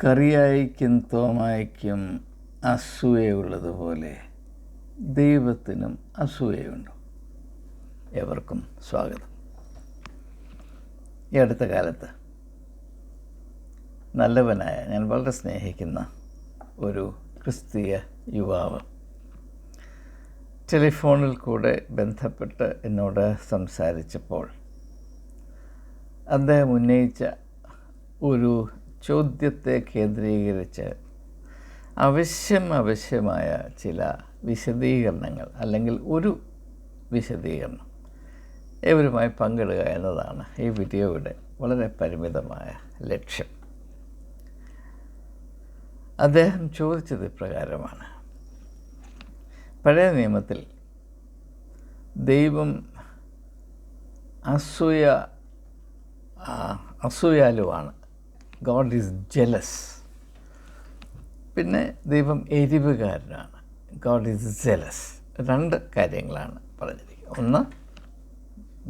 കറിയായിക്കും തോമായിക്കും അസൂയുള്ളതുപോലെ ദൈവത്തിനും അസൂയുണ്ടോ എവർക്കും സ്വാഗതം. ഈ അടുത്ത കാലത്ത് നല്ലവനായ ഞാൻ വളരെ സ്നേഹിക്കുന്ന ഒരു ക്രിസ്തീയ യുവാവ് ടെലിഫോണിൽ കൂടെ ബന്ധപ്പെട്ട് എന്നോട് സംസാരിച്ചപ്പോൾ അദ്ദേഹം ഉന്നയിച്ച ഒരു ചോദ്യത്തെ കേന്ദ്രീകരിച്ച് അവശ്യം ആവശ്യമായ ചില വിശദീകരണങ്ങൾ അല്ലെങ്കിൽ ഒരു വിശദീകരണം ഇവരുമായി പങ്കിടുക എന്നതാണ് ഈ വീഡിയോയുടെ വളരെ പരിമിതമായ ലക്ഷ്യം. അദ്ദേഹം ചോദിച്ചത് ഇപ്രകാരമാണ്. പഴയ നിയമത്തിൽ ദൈവം അസൂയ അസൂയാലുവാണ് ഗോഡ് ഈസ് ജലസ് പിന്നെ ദൈവം എരിവുകാരനാണ്. ഗോഡ് ഈസ് ജലസ് രണ്ട് കാര്യങ്ങളാണ് പറഞ്ഞിരിക്കുന്നത്. ഒന്ന്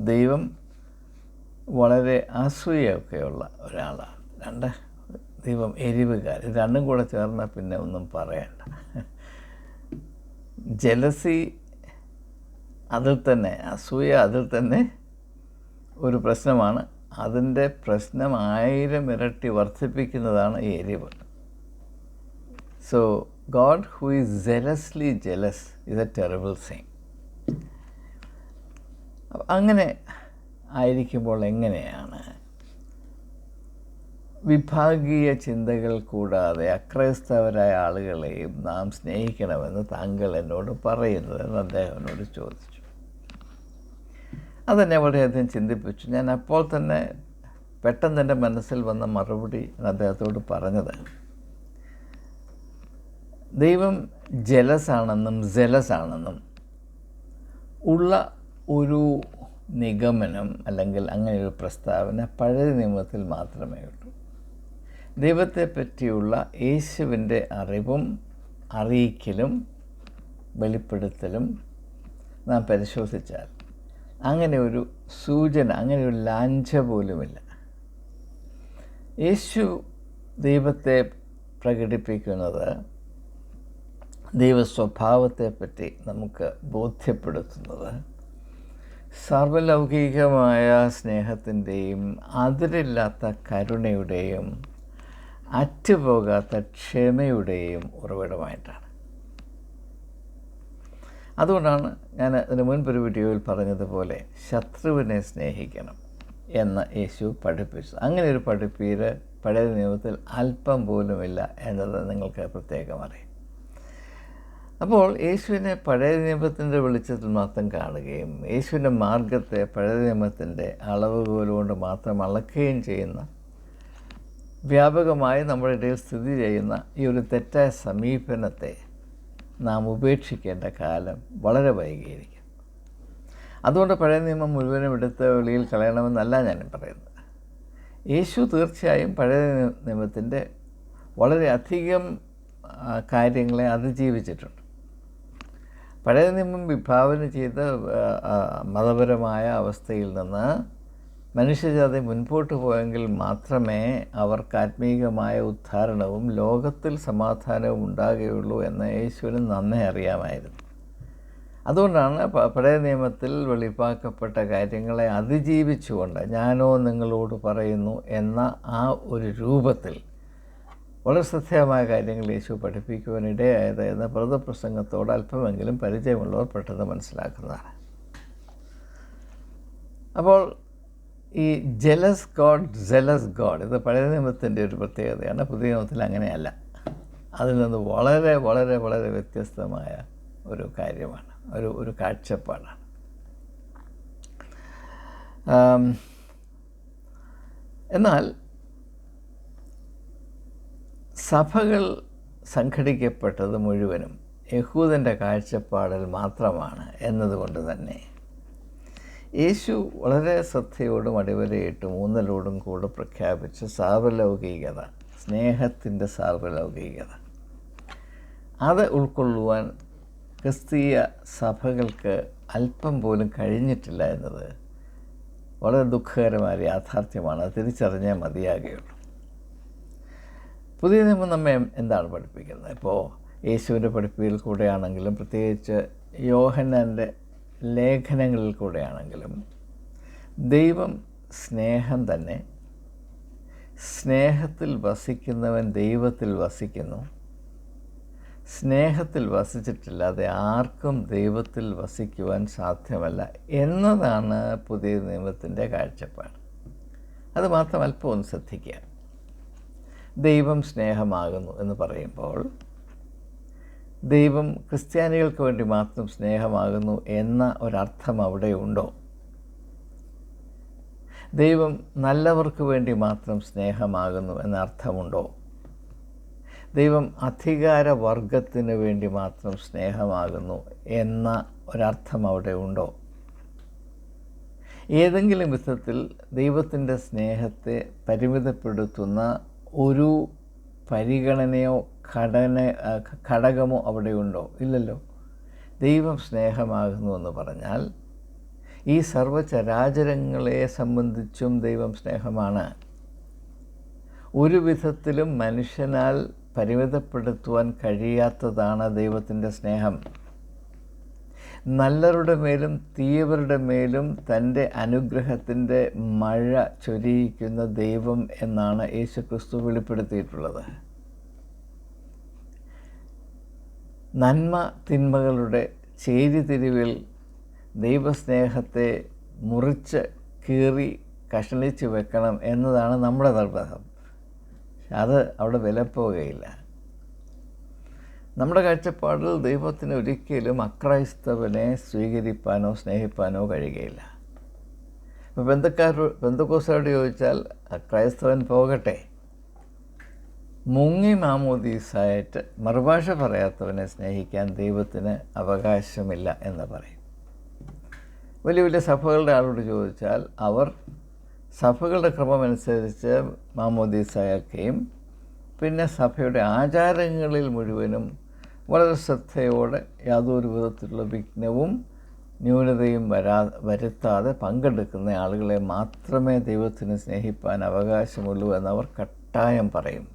ദൈവം വളരെ അസൂയൊക്കെയുള്ള ഒരാളാണ്. രണ്ട് ദൈവം എരിവുകാരൻ. രണ്ടും കൂടെ ചേർന്നാൽ പിന്നെ ഒന്നും പറയണ്ട. ജലസി അതിൽ തന്നെ അസൂയ അതിൽ തന്നെ ഒരു പ്രശ്നമാണ്. അതിന്റെ പ്രശ്നം ആയിരം ഇരട്ടി വർദ്ധിപ്പിക്കുന്നതാണ് എരിവ്. So God who is jealously jealous is a terrible Singh അങ്ങനെ ആയിരിക്കുമ്പോൾ എങ്ങനെയാണ്? വിഭാഗീയ ചിന്തകൾ കൂടാതെ അക്രൈസ്തവരായ ആളുകളെയും നാം സ്നേഹിക്കണമെന്ന് താങ്കൾ എന്നോട് പറയുന്നതെന്ന് അദ്ദേഹം എന്നോട് ചോദിച്ചു. അതെന്നെ വളരെയധികം ചിന്തിപ്പിച്ചു. ഞാൻ അപ്പോൾ തന്നെ പെട്ടെന്ന് എന്റെ മനസ്സിൽ വന്ന മറുപടി അദ്ദേഹത്തോട് പറഞ്ഞത്. ദൈവം ജലസാണെന്നും ജലസാണെന്നും ഉള്ള ഒരു നിഗമനം അല്ലെങ്കിൽ അങ്ങനെ ഒരു പ്രസ്താവന പഴയ നിയമത്തിൽ മാത്രമേ ഉള്ളൂ. ദൈവത്തെ പറ്റിയുള്ള യേശുവിന്റെ അറിവും അറിയിക്കലും വെളിപ്പെടുത്തലും നാം പരിശോധിച്ചാൽ അങ്ങനെ ഒരു സൂചന അങ്ങനെ ഒരു ലാഞ്ച പോലുമില്ല. യേശു ദൈവത്തെ പ്രകടിപ്പിക്കുന്നത് ദൈവസ്വഭാവത്തെപ്പറ്റി നമുക്ക് ബോധ്യപ്പെടുത്തുന്നത്. സർവലൗകികമായ സ്നേഹത്തിന്റെയും അതിരില്ലാത്ത കരുണയുടെയും അറ്റുപോകാത്ത ക്ഷമയുടെയും ഉറവിടമായിട്ടാണ്. അതുകൊണ്ടാണ് ഞാൻ അതിന് മുൻപൊരു വീഡിയോയിൽ പറഞ്ഞതുപോലെ ശത്രുവിനെ സ്നേഹിക്കണം എന്ന് യേശു പഠിപ്പിച്ചു. അങ്ങനെ ഒരു പഠിപ്പീര് പഴയ നിയമത്തിൽ അല്പം പോലുമില്ല എന്നത് നിങ്ങൾക്ക് പ്രത്യേകം അറിയാം. അപ്പോൾ യേശുവിനെ പഴയ നിയമത്തിന്റെ വെളിച്ചത്തിൽ മാത്രം കാണുകയും യേശുവിന്റെ മാർഗത്തെ പഴയ നിയമത്തിന്റെ അളവുകോൽ കൊണ്ട് മാത്രം അളക്കുകയും ചെയ്യുന്ന വ്യാപകമായി നമ്മുടെ ഇടയിൽ സ്ഥിതി ചെയ്യുന്ന ഈ ഒരു തെറ്റായ സമീപനത്തെ നാം ഉപേക്ഷിക്കേണ്ട കാലം വളരെ വൈകിയിരിക്കും അതുകൊണ്ട് പഴയ നിയമം മുഴുവനും എടുത്ത് വെളിയിൽ കളയണമെന്നല്ല ഞാൻ പറയുന്നത്. യേശു തീർച്ചയായും പഴയ നിയമത്തിന്റെ വളരെയധികം കാര്യങ്ങളെ അതിജീവിച്ചിട്ടുണ്ട്. പഴയ നിയമം വിഭാവന ചെയ്ത മതപരമായ അവസ്ഥയിൽ നിന്ന് മനുഷ്യജാതി മുൻപോട്ട് പോയെങ്കിൽ മാത്രമേ അവർക്ക് ആത്മീകമായ ഉദ്ധാരണവും ലോകത്തിൽ സമാധാനവും ഉണ്ടാകുകയുള്ളൂ എന്ന് യേശുവിന് നന്നേ അറിയാമായിരുന്നു. അതുകൊണ്ടാണ് പഴയ നിയമത്തിൽ വെളിപ്പാക്കപ്പെട്ട കാര്യങ്ങളെ അതിജീവിച്ചുകൊണ്ട് ഞാനോ നിങ്ങളോട് പറയുന്നു എന്ന ആ ഒരു രൂപത്തിൽ വളരെ ശ്രദ്ധേയമായ കാര്യങ്ങൾ യേശു പഠിപ്പിക്കുവാനിടയായത് എന്ന വ്രതപ്രസംഗത്തോട് അല്പമെങ്കിലും പരിചയമുള്ളവർ പെട്ടെന്ന് മനസ്സിലാക്കുന്നതാണ്. അപ്പോൾ ഈ ജലസ് ഗോഡ് ജലസ് ഗോഡ് ഇത് പഴയ നിയമത്തിന്റെ ഒരു പ്രത്യേകതയാണ് പുതിയ നിയമത്തിൽ അങ്ങനെയല്ല. അതിൽ നിന്ന് വളരെ വളരെ വളരെ വ്യത്യസ്തമായ ഒരു കാര്യമാണ് ഒരു ഒരു കാഴ്ചപ്പാടാണ്. എന്നാൽ സഭകൾ സംഘടിക്കപ്പെട്ടത് മുഴുവനും യഹൂദന്റെ കാഴ്ചപ്പാടിൽ മാത്രമാണ് എന്നതുകൊണ്ട് തന്നെ യേശു വളരെ ശ്രദ്ധയോടും അടിവരയിട്ടും ഊന്നലോടും കൂടെ പ്രഖ്യാപിച്ച സാർവലൗകികത സ്നേഹത്തിന്റെ സാർവലൗകികത. അത് ഉൾക്കൊള്ളുവാൻ ക്രിസ്തീയ സഭകൾക്ക് അല്പം പോലും കഴിഞ്ഞിട്ടില്ല എന്നത് വളരെ ദുഃഖകരമായ യാഥാർത്ഥ്യമാണ്. അത് തിരിച്ചറിഞ്ഞേ മതിയാകുകയുള്ളൂ. പുതിയ നിയമം നമ്മെ എന്താണ് പഠിപ്പിക്കുന്നത്? ഇപ്പോൾ യേശുവിന്റെ പഠിപ്പിൽ കൂടെയാണെങ്കിലും പ്രത്യേകിച്ച് യോഹന്നാന്റെ ലേഖനങ്ങളിൽ കൂടെയാണെങ്കിലും ദൈവം സ്നേഹം തന്നെ. സ്നേഹത്തിൽ വസിക്കുന്നവൻ ദൈവത്തിൽ വസിക്കുന്നു. സ്നേഹത്തിൽ വസിച്ചിട്ടില്ലാതെ ആർക്കും ദൈവത്തിൽ വസിക്കുവാൻ സാധ്യമല്ല എന്നതാണ് പുതിയ നിയമത്തിന്റെ കാഴ്ചപ്പാട്. അത് മാത്രം അല്പം ഒന്ന് ശ്രദ്ധിക്കുക. ദൈവം സ്നേഹമാകുന്നു എന്ന് പറയുമ്പോൾ ദൈവം ക്രിസ്ത്യാനികൾക്ക് വേണ്ടി മാത്രം സ്നേഹമാകുന്നു എന്ന ഒരർത്ഥം അവിടെ ഉണ്ടോ? ദൈവം നല്ലവർക്ക് വേണ്ടി മാത്രം സ്നേഹമാകുന്നു എന്ന അർത്ഥമുണ്ടോ? ദൈവം അധികാര അധികാരവർഗത്തിന് വേണ്ടി മാത്രം സ്നേഹമാകുന്നു എന്ന ഒരർത്ഥം അവിടെ ഉണ്ടോ? ഏതെങ്കിലും വിധത്തിൽ ദൈവത്തിന്റെ സ്നേഹത്തെ പരിമിതപ്പെടുത്തുന്ന ഒരു പരിഗണനയോ ഘടന ഘടകമോ അവിടെയുണ്ടോ? ഇല്ലല്ലോ. ദൈവം സ്നേഹമാകുന്നു എന്ന് പറഞ്ഞാൽ ഈ സർവചരാചരങ്ങളെ സംബന്ധിച്ചും ദൈവം സ്നേഹമാണ്. ഒരു വിധത്തിലും മനുഷ്യനാൽ പരിമിതപ്പെടുത്തുവാൻ കഴിയാത്തതാണ് ദൈവത്തിന്റെ സ്നേഹം. നല്ലവരുടെ മേലും തീയവരുടെ മേലും തന്റെ അനുഗ്രഹത്തിന്റെ മഴ ചൊരിയിക്കുന്ന ദൈവം എന്നാണ് യേശുക്രിസ്തു വെളിപ്പെടുത്തിയിട്ടുള്ളത്. നന്മ തിന്മകളുടെ ചേരിതിരിവിൽ ദൈവസ്നേഹത്തെ മുറിച്ച് കീറി കഷണിച്ച് വെക്കണം എന്നതാണ് നമ്മുടെ നിർബന്ധം. അത് അവിടെ വിലപ്പോവുകയില്ല നമ്മുടെ കാഴ്ചപ്പാടിൽ ദൈവത്തിന് ഒരിക്കലും അക്രൈസ്തവനെ സ്വീകരിപ്പാനോ സ്നേഹിപ്പാനോ കഴിയുകയില്ല. ഇപ്പോൾ ബന്ധുക്കാരോട് ബന്ധുക്കോസരോട് ചോദിച്ചാൽ അക്രൈസ്തവൻ പോകട്ടെ. മുങ്ങി മാമോദീസായിട്ട് മറുഭാഷ പറയാത്തവനെ സ്നേഹിക്കാൻ ദൈവത്തിന് അവകാശമില്ല എന്ന് പറയും. വലിയ വലിയ സഭകളുടെ ആളോട് ചോദിച്ചാൽ അവർ സഭകളുടെ ക്രമമനുസരിച്ച് മാമോദീസായേൽക്കുകയും പിന്നെ സഭയുടെ ആചാരങ്ങളിൽ മുഴുവനും വളരെ ശ്രദ്ധയോടെ യാതൊരു വിധത്തിലുള്ള വിഘ്നവും ന്യൂനതയും വരാ വരുത്താതെ പങ്കെടുക്കുന്ന ആളുകളെ മാത്രമേ ദൈവത്തിന് സ്നേഹിപ്പാൻ അവകാശമുള്ളൂ എന്നവർ കട്ടായം പറയും.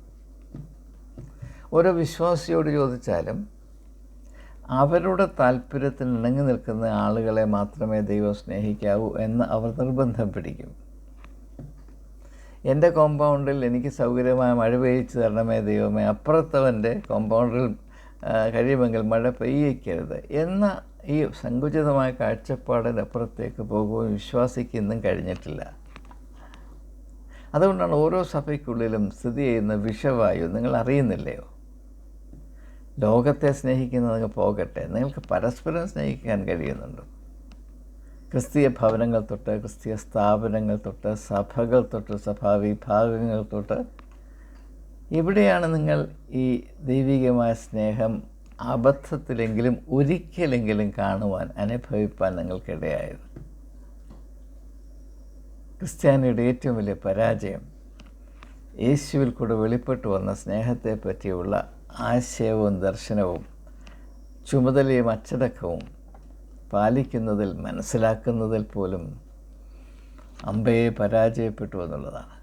ഓരോ വിശ്വാസിയോട് ചോദിച്ചാലും അവരുടെ താല്പര്യത്തിന് ഇണങ്ങി നിൽക്കുന്ന ആളുകളെ മാത്രമേ ദൈവം സ്നേഹിക്കാവൂ എന്ന് അവർ നിർബന്ധം പിടിക്കും. എന്റെ കോമ്പൗണ്ടിൽ എനിക്ക് സൗകര്യമായ മഴ പെയ്ച്ച് തരണമേ ദൈവമേ. അപ്പുറത്തവന്റെ കോമ്പൗണ്ടിൽ കഴിയുമെങ്കിൽ മഴ പെയ്യിക്കരുത് എന്ന ഈ സങ്കുചിതമായ കാഴ്ചപ്പാടിനപ്പുറത്തേക്ക് പോകുകയും വിശ്വാസിക്കുന്നതും വിശ്വാസിക്ക് കഴിഞ്ഞിട്ടില്ല. അതുകൊണ്ടാണ് ഓരോ സഭയ്ക്കുള്ളിലും സ്ഥിതി ചെയ്യുന്ന വിഷവായു. നിങ്ങൾ അറിയുന്നില്ലയോ? ലോകത്തെ സ്നേഹിക്കുന്നത് പോകട്ടെ നിങ്ങൾക്ക് പരസ്പരം സ്നേഹിക്കാൻ കഴിയുന്നുണ്ട്. ക്രിസ്തീയ ഭവനങ്ങൾ തൊട്ട് ക്രിസ്തീയ സ്ഥാപനങ്ങൾ തൊട്ട് സഭകൾ തൊട്ട് സഭാവിഭാഗങ്ങൾ തൊട്ട് എവിടെയാണ് നിങ്ങൾ ഈ ദൈവികമായ സ്നേഹം അബദ്ധത്തിലെങ്കിലും ഒരിക്കലെങ്കിലും കാണുവാൻ അനുഭവിപ്പാൻ നിങ്ങൾക്കിടയായത്. ക്രിസ്ത്യാനിയുടെ ഏറ്റവും വലിയ പരാജയം യേശുവിൽ കൂടെ വെളിപ്പെട്ടു വന്ന സ്നേഹത്തെ പറ്റിയുള്ള ആശയവും ദർശനവും ചുമതലയും അച്ചടക്കവും പാലിക്കുന്നതിൽ മനസ്സിലാക്കുന്നതിൽ പോലും അമ്പയെ പരാജയപ്പെട്ടു എന്നുള്ളതാണ്.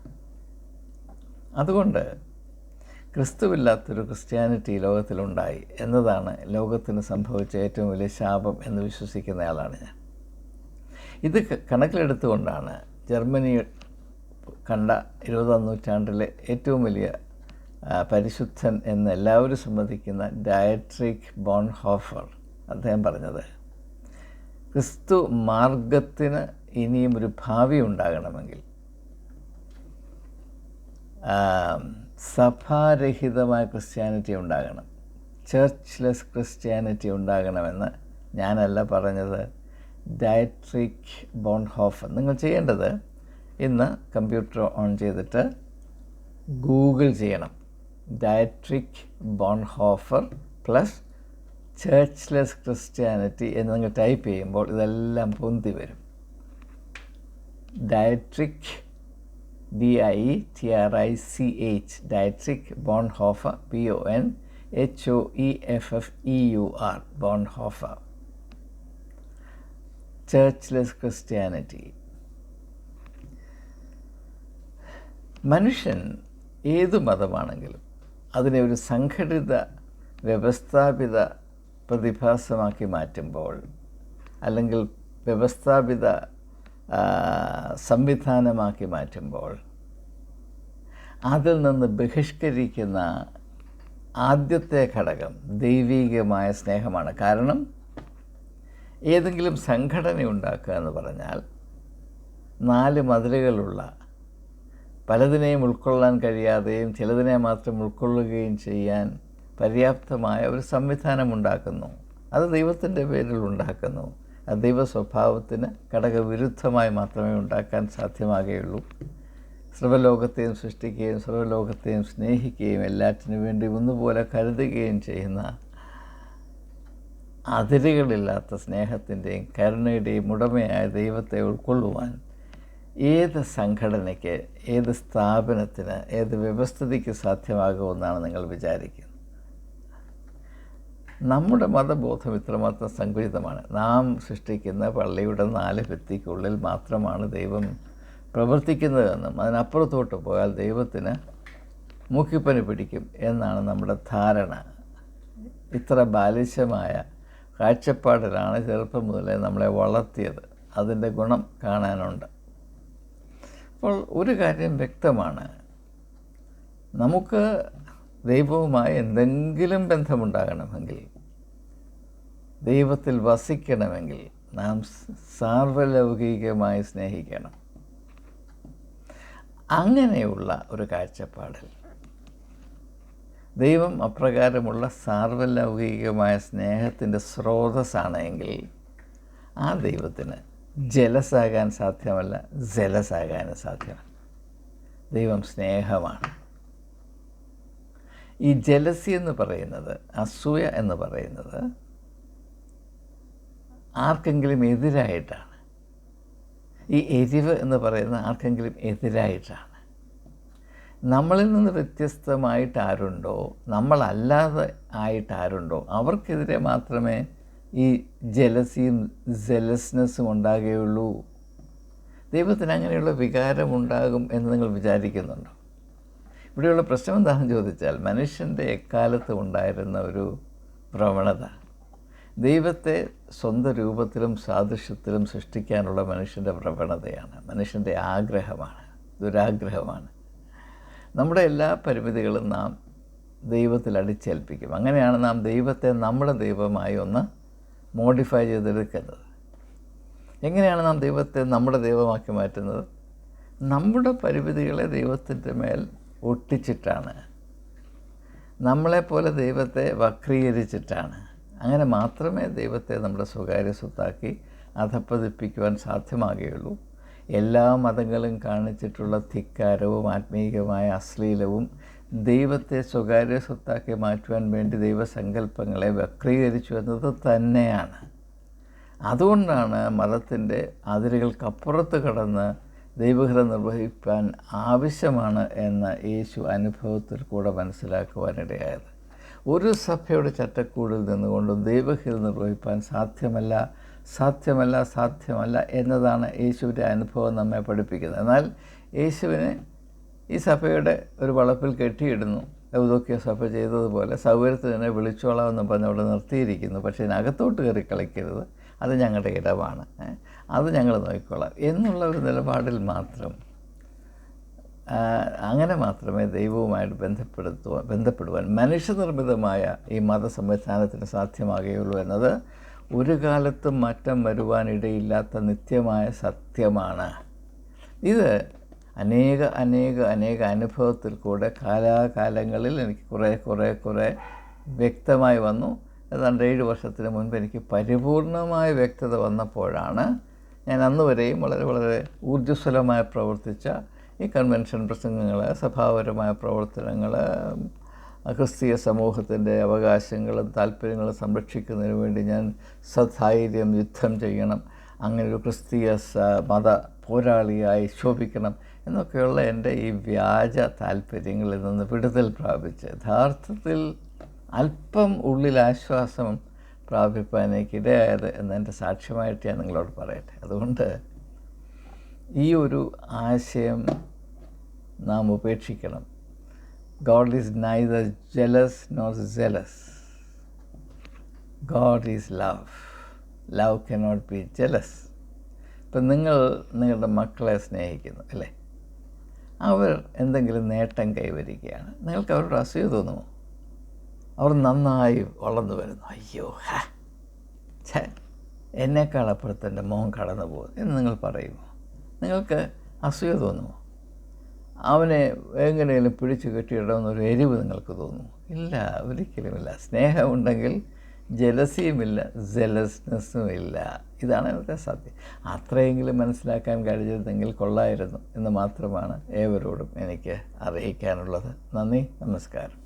അതുകൊണ്ട് ക്രിസ്തുവില്ലാത്തൊരു ക്രിസ്ത്യാനിറ്റി ലോകത്തിലുണ്ടായി എന്നതാണ് ലോകത്തിന് സംഭവിച്ച ഏറ്റവും വലിയ ശാപം എന്ന് വിശ്വസിക്കുന്നയാളാണ് ഞാൻ. ഇത് കണക്കിലെടുത്തുകൊണ്ടാണ് ജർമ്മനി കണ്ട ഇരുപതാം നൂറ്റാണ്ടിലെ ഏറ്റവും വലിയ പരിശുദ്ധൻ എന്ന് എല്ലാവരും സമ്മതിക്കുന്ന ഡയട്രിക് ബോൺ ഹോഫർ അദ്ദേഹം പറഞ്ഞത് ക്രിസ്തു മാർഗത്തിന് ഇനിയും ഒരു ഭാവി ഉണ്ടാകണമെങ്കിൽ സഭാരഹിതമായ ക്രിസ്ത്യാനിറ്റി ഉണ്ടാകണം ചർച്ച്ലെസ് ക്രിസ്ത്യാനിറ്റി ഉണ്ടാകണമെന്ന് ഞാനല്ല പറഞ്ഞത്. ഡയട്രിക് ബോൺ ഹോഫർ നിങ്ങൾ ചെയ്യേണ്ടത് ഇന്ന് കമ്പ്യൂട്ടർ ഓൺ ചെയ്തിട്ട് ഗൂഗിൾ ചെയ്യണം. Dietrich Bonhoeffer plus churchless Christianity എന്ന് നിങ്ങൾ ടൈപ്പ് ചെയ്യുമ്പോൾ ഇതെല്ലാം പൊന്തി വരും. Dietrich D I T R I C H Dietrich Bonhoeffer P O N H O E F F E U R Bonhoeffer churchless Christianity മനുഷ്യൻ ഏതു മതമാണെങ്കിലും അതിനെ ഒരു സംഘടിത വ്യവസ്ഥാപിത പ്രതിഭാസമാക്കി മാറ്റുമ്പോൾ അല്ലെങ്കിൽ വ്യവസ്ഥാപിത സംവിധാനമാക്കി മാറ്റുമ്പോൾ അതിൽ നിന്ന് ബഹിഷ്കരിക്കുന്ന ആദ്യത്തെ ഘടകം ദൈവീകമായ സ്നേഹമാണ്. കാരണം ഏതെങ്കിലും സംഘടന ഉണ്ടാക്കുക എന്ന് പറഞ്ഞാൽ നാല് മതിലുകളുള്ള പലതിനെയും ഉൾക്കൊള്ളാൻ കഴിയാതെയും ചിലതിനെ മാത്രം ഉൾക്കൊള്ളുകയും ചെയ്യാൻ പര്യാപ്തമായ ഒരു സംവിധാനം ഉണ്ടാക്കുന്നു. അത് ദൈവത്തിന്റെ പേരിൽ ഉണ്ടാക്കുന്നു. ആ ദൈവ സ്വഭാവത്തിന് ഘടകവിരുദ്ധമായി മാത്രമേ ഉണ്ടാക്കാൻ സാധ്യമാകുകയുള്ളൂ. സർവലോകത്തെയും സൃഷ്ടിക്കുകയും സർവലോകത്തെയും സ്നേഹിക്കുകയും എല്ലാറ്റിനു വേണ്ടി ഒന്നുപോലെ കരുതുകയും ചെയ്യുന്ന അതിരുകളില്ലാത്ത സ്നേഹത്തിന്റെയും കരുണയുടെയും ഉടമയായ ദൈവത്തെ ഉൾക്കൊള്ളുവാൻ ഏത് സംഘടനയ്ക്ക് ഏത് സ്ഥാപനത്തിന് ഏത് വ്യവസ്ഥിതിക്ക് സാധ്യമാകുമെന്നാണ് നിങ്ങൾ വിചാരിക്കുന്നത്? നമ്മുടെ മതബോധം ഇത്രമാത്രം സങ്കുചിതമാണ്. നാം സൃഷ്ടിക്കുന്ന പള്ളിയുടെ നാല് ഭിത്തിക്കുള്ളിൽ മാത്രമാണ് ദൈവം പ്രവർത്തിക്കുന്നതെന്നും അതിനപ്പുറത്തോട്ട് പോയാൽ ദൈവത്തിന് മൂക്കിപ്പനി പിടിക്കും എന്നാണ് നമ്മുടെ ധാരണ. ഇത്ര ബാലിശമായ കാഴ്ചപ്പാടിലാണ് ചെറുപ്പം മുതലേ നമ്മളെ വളർത്തിയത്. അതിന്റെ ഗുണം കാണാനുണ്ട്. അപ്പോൾ ഒരു കാര്യം വ്യക്തമാണ്. നമുക്ക് ദൈവവുമായി എന്തെങ്കിലും ബന്ധമുണ്ടാകണമെങ്കിൽ ദൈവത്തിൽ വസിക്കണമെങ്കിൽ നാം സാർവലൗകികമായി സ്നേഹിക്കണം. അങ്ങനെയുള്ള ഒരു കാഴ്ചപ്പാടിൽ ദൈവം അപ്രകാരമുള്ള സാർവലൗകികമായ സ്നേഹത്തിന്റെ സ്രോതസ്സാണ് എങ്കിൽ ആ ദൈവത്തിന് ജലസാകാൻ സാധ്യമല്ല ജലസാകാനും സാധ്യമല്ല. ദൈവം സ്നേഹമാണ്. ഈ ജലസി എന്ന് പറയുന്നത് അസൂയ എന്ന് പറയുന്നത് ആർക്കെങ്കിലും എതിരായിട്ടാണ്. ഈ എരിവ് എന്ന് പറയുന്നത് ആർക്കെങ്കിലും എതിരായിട്ടാണ്. നമ്മളിൽ നിന്ന് വ്യത്യസ്തമായിട്ട് ആരുണ്ടോ നമ്മളല്ലാതെ ആയിട്ട് ആരുണ്ടോ അവർക്കെതിരെ മാത്രമേ ഈ ജലസിയും ജലസ്നെസ്സും ഉണ്ടാകുകയുള്ളൂ. ദൈവത്തിന് അങ്ങനെയുള്ള വികാരമുണ്ടാകും എന്ന് നിങ്ങൾ വിചാരിക്കുന്നുണ്ടോ? ഇവിടെയുള്ള പ്രശ്നം എന്താണെന്ന് ചോദിച്ചാൽ മനുഷ്യന്റെ എക്കാലത്ത് ഉണ്ടായിരുന്ന ഒരു പ്രവണത. ദൈവത്തെ സ്വന്തം രൂപത്തിലും സാദൃശ്യത്തിലും സൃഷ്ടിക്കാനുള്ള മനുഷ്യന്റെ പ്രവണതയാണ്. മനുഷ്യന്റെ ആഗ്രഹമാണ്. ദുരാഗ്രഹമാണ്. നമ്മുടെ എല്ലാ പരിമിതികളും നാം ദൈവത്തിൽ അടിച്ചേൽപ്പിക്കും. അങ്ങനെയാണ് നാം ദൈവത്തെ നമ്മുടെ ദൈവമായി ഒന്ന് മോഡിഫൈ ചെയ്തെടുക്കുന്നത്. എങ്ങനെയാണ് നാം ദൈവത്തെ നമ്മുടെ ദൈവമാക്കി മാറ്റുന്നത്? നമ്മുടെ പരിമിതികളെ ദൈവത്തിന്റെ മേൽ ഒട്ടിച്ചിട്ടാണ്. നമ്മളെപ്പോലെ ദൈവത്തെ വക്രീകരിച്ചിട്ടാണ്. അങ്ങനെ മാത്രമേ ദൈവത്തെ നമ്മുടെ സ്വകാര്യ സ്വത്താക്കി അധപ്പതിപ്പിക്കുവാൻ സാധ്യമാകുകയുള്ളൂ. എല്ലാ മതങ്ങളും കാണിച്ചിട്ടുള്ള ധിക്കാരവും ആത്മീയമായ അശ്ലീലവും ദൈവത്തെ സ്വകാര്യ സ്വത്താക്കി മാറ്റുവാൻ വേണ്ടി ദൈവസങ്കല്പങ്ങളെ വക്രീകരിച്ചു എന്നത് തന്നെയാണ്. അതുകൊണ്ടാണ് മതത്തിന്റെ അതിരുകൾക്കപ്പുറത്ത് കടന്ന് ദൈവഹിതം നിർവഹിക്കാൻ ആവശ്യമാണ് എന്ന യേശു അനുഭവത്തിൽ കൂടെ മനസ്സിലാക്കുവാനിടയായത്. ഒരു സഭയുടെ ചട്ടക്കൂടിൽ നിന്നുകൊണ്ട് ദൈവഹിതം നിർവഹിക്കാൻ സാധ്യമല്ല സാധ്യമല്ല സാധ്യമല്ല എന്നതാണ് യേശുവിന്റെ അനുഭവം നമ്മെ പഠിപ്പിക്കുന്നത്. എന്നാൽ യേശുവിനെ ഈ സഭയുടെ ഒരു വളപ്പിൽ കെട്ടിയിടുന്നു. യൗദോക്യ സഭ ചെയ്തതുപോലെ സൗകര്യത്തിൽ തന്നെ വിളിച്ചോളാമെന്ന് പറഞ്ഞ് അവിടെ നിർത്തിയിരിക്കുന്നു. പക്ഷേ ഇതിനകത്തോട്ട് കയറി കളിക്കരുത്. അത് ഞങ്ങളുടെ ഇടമാണ്. അത് ഞങ്ങൾ നോക്കിക്കോളാം. എന്നുള്ള ഒരു നിലപാടിൽ മാത്രം അങ്ങനെ മാത്രമേ ദൈവവുമായിട്ട് ബന്ധപ്പെടുത്തുവാൻ ബന്ധപ്പെടുവാൻ മനുഷ്യനിർമ്മിതമായ ഈ മത സംവിധാനത്തിന് സാധ്യമാകുകയുള്ളൂ എന്നത് ഒരു കാലത്തും മാറ്റം വരുവാനിടയില്ലാത്ത നിത്യമായ സത്യമാണ്. ഇത് അനേക അനേക അനേക അനുഭവത്തിൽ കൂടെ കാലാകാലങ്ങളിൽ എനിക്ക് കുറേ കുറേ കുറേ വ്യക്തമായി വന്നു. ഏതാണ്ട് ഏഴ് വർഷത്തിന് മുൻപ് എനിക്ക് പരിപൂർണമായ വ്യക്തത വന്നപ്പോഴാണ് ഞാൻ അന്ന് വരെയും വളരെ വളരെ ഊർജസ്വലമായി പ്രവർത്തിച്ച ഈ കൺവെൻഷൻ പ്രസംഗങ്ങൾ സഭാപരമായ പ്രവർത്തനങ്ങൾ ക്രിസ്തീയ സമൂഹത്തിന്റെ അവകാശങ്ങളും താല്പര്യങ്ങളും സംരക്ഷിക്കുന്നതിന് വേണ്ടി ഞാൻ സധൈര്യം യുദ്ധം ചെയ്യണം. അങ്ങനെ ഒരു ക്രിസ്തീയ മത പോരാളിയായി ശോഭിക്കണം. എന്നൊക്കെയുള്ള എന്റെ ഈ വ്യാജ താല്പര്യങ്ങളിൽ നിന്ന് വിടുതൽ പ്രാപിച്ച് യഥാർത്ഥത്തിൽ അല്പം ഉള്ളിൽ ആശ്വാസം പ്രാപിപ്പാൻ എനിക്കിടയായത് എന്നെന്റെ സാക്ഷ്യമായിട്ട് ഞാൻ നിങ്ങളോട് പറയട്ടെ. അതുകൊണ്ട് ഈ ഒരു ആശയം നാം ഉപേക്ഷിക്കണം. God God is neither jealous nor God is love love can not be jealous. ഇപ്പം നിങ്ങൾ നിങ്ങളുടെ മക്കളെ സ്നേഹിക്കുന്നു അല്ലേ? അവർ എന്തെങ്കിലും നേട്ടം കൈവരിക്കുകയാണ്. നിങ്ങൾക്ക് അവരോട് അസൂയ തോന്നുമോ? അവർ നന്നായി വളർന്നു വരുന്നു. അയ്യോ ഹാ. എന്നേക്കാൾ അപ്പുറത്ത് എന്റെ മോൻ കടന്നു പോകും എന്ന് നിങ്ങൾ പറയുമോ? നിങ്ങൾക്ക് അസൂയ തോന്നുമോ? അവനെ എങ്ങനെയെങ്കിലും പിടിച്ചു കെട്ടിയിടണമെന്നൊരു എരിവ് നിങ്ങൾക്ക് തോന്നുമോ? ഇല്ല ഒരിക്കലുമില്ല. സ്നേഹമുണ്ടെങ്കിൽ ജലസിയുമില്ല ജലസ്നെസ്സും ഇല്ല ഇതാണ് ഇവിടുത്തെ സത്യം. അത്രയെങ്കിലും മനസ്സിലാക്കാൻ കഴിഞ്ഞിരുന്നെങ്കിൽ കൊള്ളായിരുന്നു എന്ന് മാത്രമാണ് ഏവരോടും എനിക്ക് അറിയിക്കാനുള്ളത്. നന്ദി നമസ്കാരം.